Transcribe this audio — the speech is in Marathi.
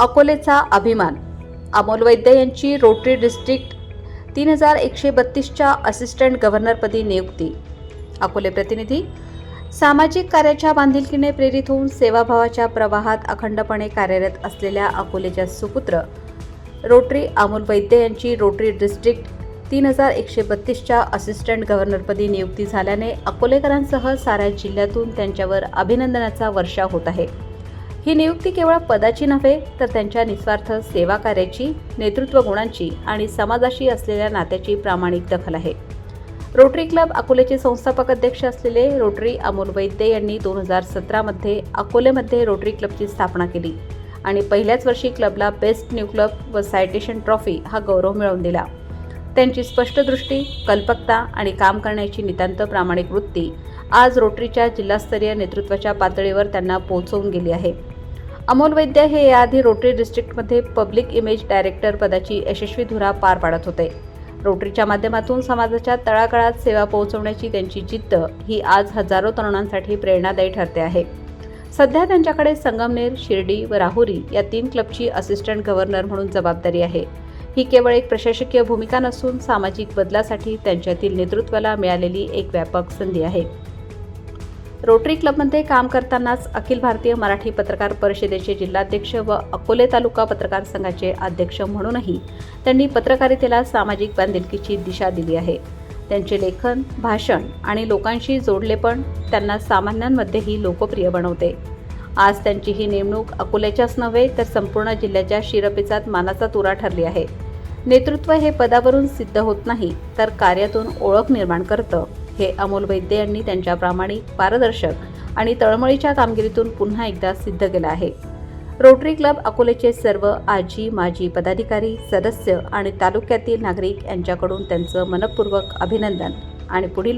अकोलेचा अभिमान. अमोल वैद्य यांची रोटरी डिस्ट्रिक्ट तीन हजार एकशे बत्तीसच्या असिस्टंट गव्हर्नरपदी नियुक्ती. अकोले प्रतिनिधी सामाजिक कार्याच्या बांधिलकीने प्रेरित होऊन सेवाभावाच्या प्रवाहात अखंडपणे कार्यरत असलेल्या अकोलेच्या सुपुत्र रोटरी अमोल वैद्य यांची रोटरी डिस्ट्रिक्ट तीन हजार एकशे बत्तीसच्या असिस्टंट गव्हर्नरपदी नियुक्ती झाल्याने अकोलेकरांसह साऱ्या जिल्ह्यातून त्यांच्यावर अभिनंदनाचा वर्षाव होत आहे. ही नियुक्ती केवळ पदाची नव्हे तर त्यांच्या निस्वार्थ सेवा कार्याची नेतृत्व गुणांची आणि समाजाशी असलेल्या नात्याची प्रामाणिक दखल आहे. रोटरी क्लब अकोलेचे संस्थापक अध्यक्ष असलेले रोटरी अमोल वैद्य यांनी दोन हजार सतरामध्ये अकोलेमध्ये रोटरी क्लबची स्थापना केली आणि पहिल्याच वर्षी क्लबला बेस्ट न्यू क्लब व सायटेशन ट्रॉफी हा गौरव मिळवून दिला. त्यांची स्पष्ट दृष्टी कल्पकता आणि काम करण्याची नितांत प्रामाणिक वृत्ती आज रोटरीच्या जिल्हास्तरीय नेतृत्वाच्या पातळीवर त्यांना पोहोचवून गेली आहे. अमोल वैद्य हे याआधी रोटरी डिस्ट्रिक्टमध्ये पब्लिक इमेज डायरेक्टर पदाची यशस्वी धुरा पार पाडत होते. रोटरीच्या माध्यमातून समाजाच्या तळागाळात सेवा पोहोचवण्याची त्यांची जिद्द ही आज हजारो तरुणांसाठी प्रेरणादायी ठरते आहे. सध्या त्यांच्याकडे संगमनेर शिर्डी व राहुरी या तीन क्लबची असिस्टंट गव्हर्नर म्हणून जबाबदारी आहे. ही केवळ एक प्रशासकीय भूमिका नसून सामाजिक बदलासाठी त्यांच्यातील नेतृत्वाला मिळालेली एक व्यापक संधी आहे. रोटरी क्लबमध्ये काम करतानाच अखिल भारतीय मराठी पत्रकार परिषदेचे जिल्हाध्यक्ष व अकोले तालुका पत्रकार संघाचे अध्यक्ष म्हणूनही त्यांनी पत्रकारितेला सामाजिक बांधिलकीची दिशा दिली आहे. त्यांचे लेखन भाषण आणि लोकांशी जोडलेपण त्यांना सामान्यांमध्येही लोकप्रिय बनवते. आज त्यांची ही नेमणूक अकोल्याच्याच नव्हे तर संपूर्ण जिल्ह्याच्या शिरपेचात मानाचा तुरा ठरली आहे. नेतृत्व हे पदावरून सिद्ध होत नाही तर कार्यातून ओळख निर्माण करतं. हे अमोल वैद्य यांनी त्यांच्या प्रामाणिक पारदर्शक आणि तळमळीच्या कामगिरीतून पुन्हा एकदा सिद्ध केलं आहे. रोटरी क्लब अकोलेचे सर्व आजी माजी पदाधिकारी सदस्य आणि तालुक्यातील नागरिक यांच्याकडून त्यांचं मनपूर्वक अभिनंदन आणि पुढील